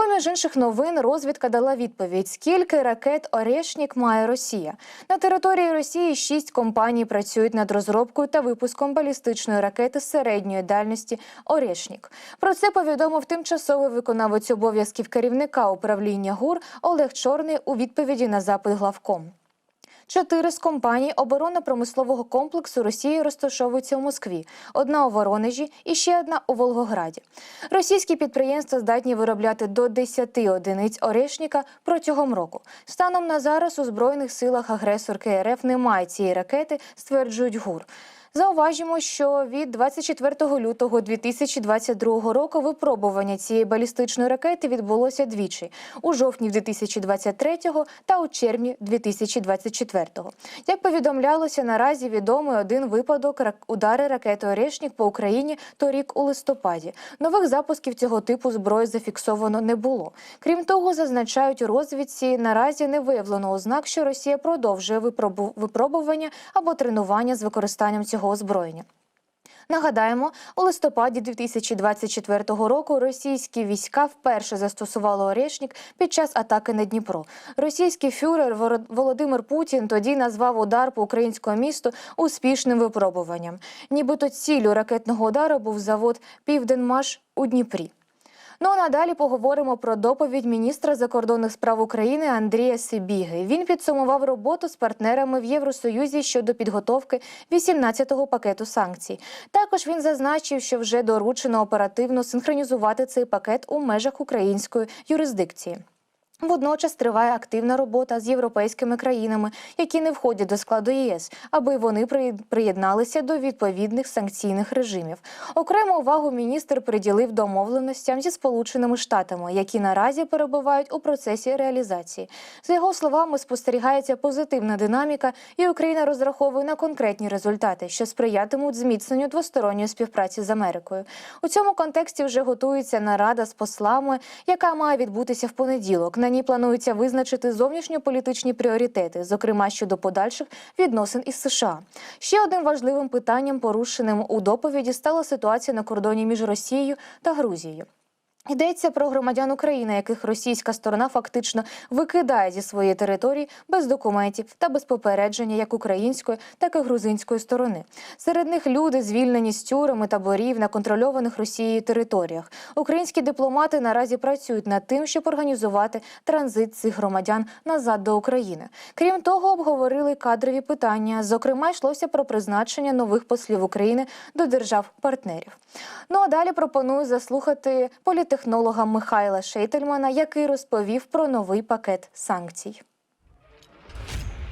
Поміж інших новин, розвідка дала відповідь, скільки ракет Орешнік має Росія. На території Росії шість компаній працюють над розробкою та випуском балістичної ракети середньої дальності Орешнік. Про це повідомив тимчасовий виконавець обов'язків керівника управління ГУР Олег Чорний у відповіді на запит главком. Чотири з компаній оборонно-промислового комплексу Росії розташовуються у Москві, одна у Воронежі і ще одна у Волгограді. Російські підприємства здатні виробляти до 10 одиниць орешника протягом року. Станом на зараз у збройних силах агресорки РФ немає цієї ракети, стверджують ГУР. Зауважимо, що від 24 лютого 2022 року випробування цієї балістичної ракети відбулося двічі у жовтні 2023 та у червні 2024. Як повідомлялося, наразі відомий один випадок удари ракети Орешнік по Україні торік у листопаді. Нових запусків цього типу зброї зафіксовано не було. Крім того, зазначають у розвідці, наразі не виявлено ознак, що Росія продовжує випробу- випробування або тренування з використанням цього озброєння. Нагадаємо, у листопаді 2024 року російські війська вперше застосували Орешнік під час атаки на Дніпро. Російський фюрер Володимир Путін тоді назвав удар по українському місту успішним випробуванням. Нібито ціллю ракетного удару був завод Південмаш у Дніпрі. Ну а надалі поговоримо про доповідь міністра закордонних справ України Андрія Сибіги. Він підсумував роботу з партнерами в Євросоюзі щодо підготовки 18-го пакету санкцій. Також він зазначив, що вже доручено оперативно синхронізувати цей пакет у межах української юрисдикції. Водночас триває активна робота з європейськими країнами, які не входять до складу ЄС, аби вони приєдналися до відповідних санкційних режимів. Окрему увагу міністр приділив домовленостям зі Сполученими Штатами, які наразі перебувають у процесі реалізації. За його словами, спостерігається позитивна динаміка, і Україна розраховує на конкретні результати, що сприятимуть зміцненню двосторонньої співпраці з Америкою. У цьому контексті вже готується нарада з послами, яка має відбутися в понеділок. На ній планується визначити зовнішньополітичні пріоритети, зокрема щодо подальших відносин із США. Ще одним важливим питанням, порушеним у доповіді, стала ситуація на кордоні між Росією та Грузією. Йдеться про громадян України, яких російська сторона фактично викидає зі своєї території без документів та без попередження як української, так і грузинської сторони. Серед них люди звільнені з тюрем і таборів на контрольованих Росією територіях. Українські дипломати наразі працюють над тим, щоб організувати транзит цих громадян назад до України. Крім того, обговорили кадрові питання. Зокрема, йшлося про призначення нових послів України до держав-партнерів. Ну а далі пропоную заслухати політехнолога Михайла Шейтельмана, який розповів про новий пакет санкцій.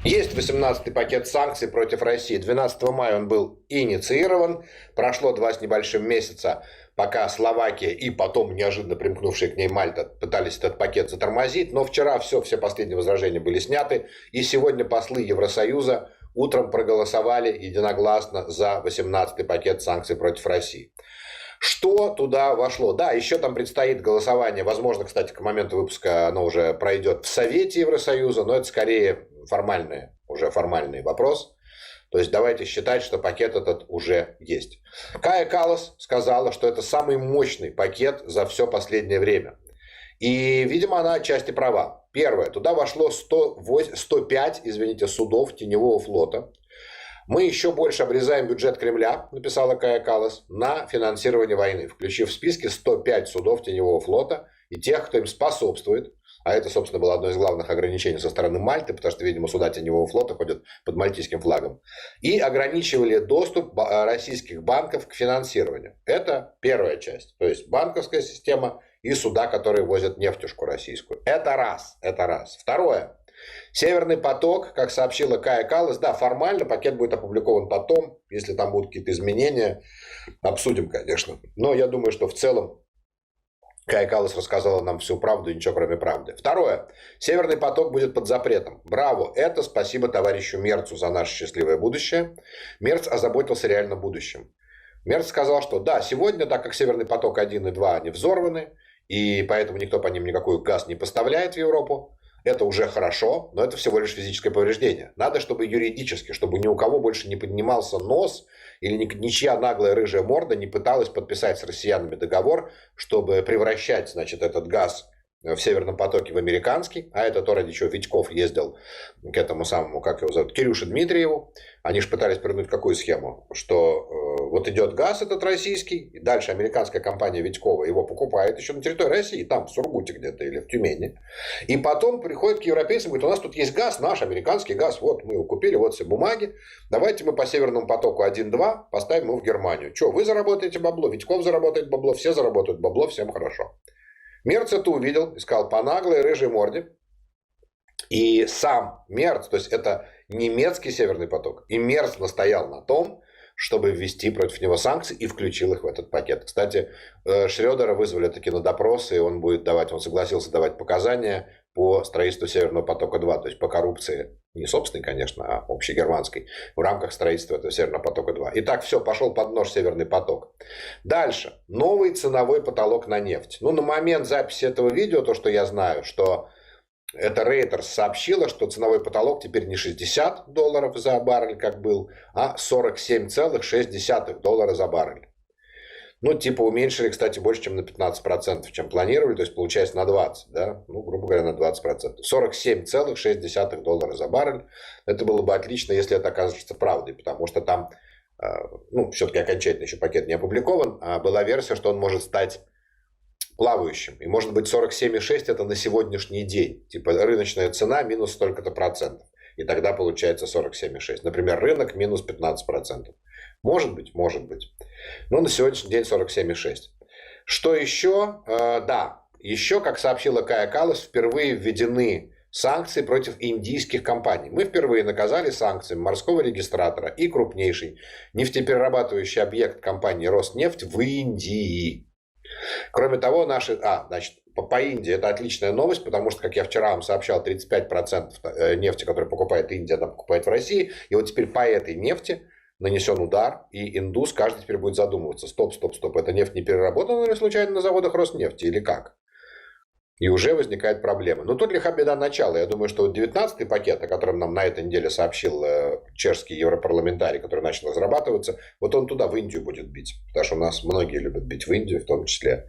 Есть 18-й пакет санкций против России. 12 мая он был инициирован. Прошло два с небольшим месяца, пока Словакия и потом неожиданно примкнувшая к ней Мальта пытались этот пакет затормозить. Но вчера все, все последние возражения были сняты. И сегодня послы Евросоюза утром проголосовали единогласно за 18-й пакет санкций против России. Что туда вошло? Да, еще там предстоит голосование. Возможно, кстати, к моменту выпуска оно уже пройдет в Совете Евросоюза, но это скорее формальный, уже формальный вопрос. То есть давайте считать, что пакет этот уже есть. Кая Калас сказала, что это самый мощный пакет за все последнее время. И, видимо, она отчасти права. Первое, туда вошло 108 105, извините, судов теневого флота. Мы еще больше обрезаем бюджет Кремля, написала Кая Калас, на финансирование войны, включив в списки 105 судов теневого флота и тех, кто им способствует. А это, собственно, было одно из главных ограничений со стороны Мальты, потому что, видимо, суда теневого флота ходят под мальтийским флагом. И ограничивали доступ российских банков к финансированию. Это первая часть. То есть банковская система и суда, которые возят нефтюшку российскую. Это раз. Это раз. Второе. Северный поток, как сообщила Кая Калас, да, формально пакет будет опубликован потом, если там будут какие-то изменения, обсудим, конечно. Но я думаю, что в целом Кая Калас рассказала нам всю правду ничего кроме правды. Второе. Северный поток будет под запретом. Браво. Это спасибо товарищу Мерцу за наше счастливое будущее. Мерц озаботился реально будущим. Мерц сказал, что да, сегодня, так как Северный поток 1 и 2, они взорваны, и поэтому никто по ним никакой газ не поставляет в Европу, это уже хорошо, но это всего лишь физическое повреждение. Надо, чтобы юридически, чтобы ни у кого больше не поднимался нос или ни- ничья наглая рыжая морда не пыталась подписать с россиянами договор, чтобы превращать, значит, этот газ в Северном потоке в американский, а это то, ради чего Витьков ездил к этому самому, как его зовут, Кирюше Дмитриеву. Они же пытались придумать какую схему, что э, вот идет газ этот российский, и дальше американская компания Витькова его покупает еще на территории России, там в Сургуте где-то или в Тюмени. И потом приходит к европейцам и говорит, у нас тут есть газ, наш американский газ, вот мы его купили, вот все бумаги, давайте мы по Северному потоку 1-2 поставим его в Германию. Что, вы заработаете бабло, Витьков заработает бабло, все заработают бабло, всем хорошо. Мерц это увидел сказал по наглой рыжей морде. И сам Мерц, то есть это немецкий Северный поток, и Мерц настоял на том, чтобы ввести против него санкции и включил их в этот пакет. Кстати, э, Шредера вызвали таки на допрос, и он будет давать, он согласился давать показания по строительству Северного потока-2, то есть по коррупции, не собственной, конечно, а общегерманской, в рамках строительства этого Северного потока-2. Итак, все, пошел под нож Северный поток. Дальше. Новый ценовой потолок на нефть. Ну, на момент записи этого видео, то, что я знаю, что это Reuters сообщила, что ценовой потолок теперь не 60 долларов за баррель, как был, а 47,6 доллара за баррель. Ну, типа уменьшили, кстати, больше, чем на 15%, чем планировали, то есть получается на 20, да, ну, грубо говоря, на 20%. 47,6 доллара за баррель. Это было бы отлично, если это окажется правдой, потому что там, э, ну, все-таки окончательно еще пакет не опубликован, а была версия, что он может стать плавающим. И может быть 47,6 это на сегодняшний день. Типа рыночная цена минус столько-то процентов. И тогда получается 47,6. Например, рынок минус 15 процентов. Может быть, может быть. Но на сегодняшний день 47,6. Что еще? Э, да, еще, как сообщила Кая Калас, впервые введены санкции против индийских компаний. Мы впервые наказали санкциями морского регистратора и крупнейший нефтеперерабатывающий объект компании Роснефть в Индии. Кроме того, наши... А, значит, по, Индии это отличная новость, потому что, как я вчера вам сообщал, 35% нефти, которую покупает Индия, она покупает в России. И вот теперь по этой нефти нанесен удар, и индус каждый теперь будет задумываться. Стоп, стоп, стоп, эта нефть не переработана ли случайно на заводах Роснефти или как? И уже возникает проблема. Но тут лиха беда начала. Я думаю, что вот 19-й пакет, о котором нам на этой неделе сообщил э, чешский европарламентарий, который начал разрабатываться, вот он туда, в Индию будет бить. Потому что у нас многие любят бить в Индию в том числе.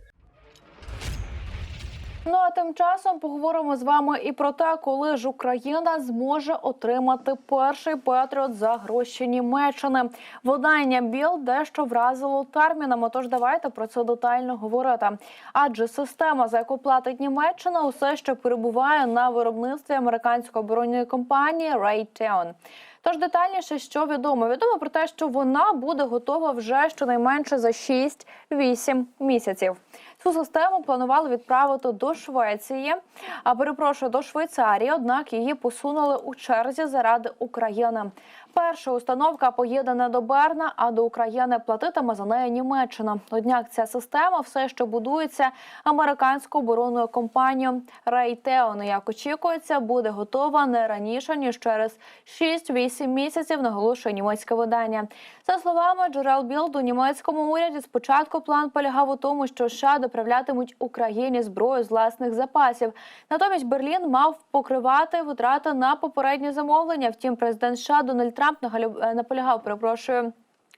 Ну а тим часом поговоримо з вами і про те, коли ж Україна зможе отримати перший Петріот за гроші Німеччини. Видання Біл дещо вразило термінами. Тож давайте про це детально говорити. Адже система, за яку платить Німеччина, усе ще перебуває на виробництві американської оборонної компанії Raytheon. Тож детальніше, що відомо, відомо про те, що вона буде готова вже щонайменше за 6-8 місяців. Цю систему планували відправити до Швеції, а перепрошую до Швейцарії. Однак її посунули у черзі заради України. Перша установка поїде до Берна, а до України платитиме за неї Німеччина. Однак ця система все ще будується американською оборонною компанією Raytheon. Як очікується, буде готова не раніше ніж через 6-8 місяців. Наголошує німецьке видання. За словами Джерел Білд, у німецькому уряді спочатку план полягав у тому, що США доправлятимуть Україні зброю з власних запасів. Натомість Берлін мав покривати витрати на попереднє замовлення. Втім, президент США Дональд Трамп е, наполягав, перепрошую.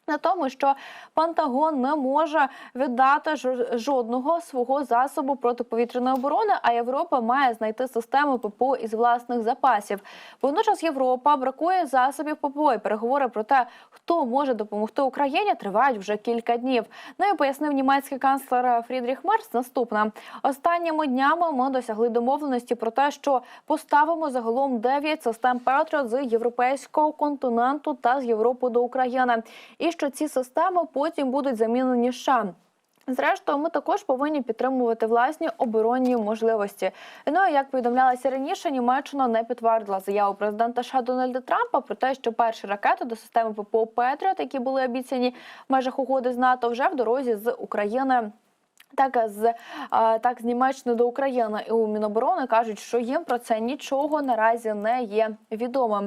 На тому, що Пентагон не може віддати жодного свого засобу протиповітряної оборони, а Європа має знайти систему ППО із власних запасів. Водночас Європа бракує засобів ППО. І переговори про те, хто може допомогти Україні, тривають вже кілька днів. Ну і пояснив німецький канцлер Фрідріх Мерц наступне: останніми днями ми досягли домовленості про те, що поставимо загалом 9 систем Петріот з європейського континенту та з Європи до України, і що ці системи потім будуть замінені США. Зрештою, ми також повинні підтримувати власні оборонні можливості. Ну як повідомлялося раніше, Німеччина не підтвердила заяву президента США Дональда Трампа про те, що перші ракети до системи ППО Петріот, які були обіцяні в межах угоди з НАТО, вже в дорозі з України. Так з е, так з Німеччини до України і у Міноборони кажуть, що їм про це нічого наразі не є відомим.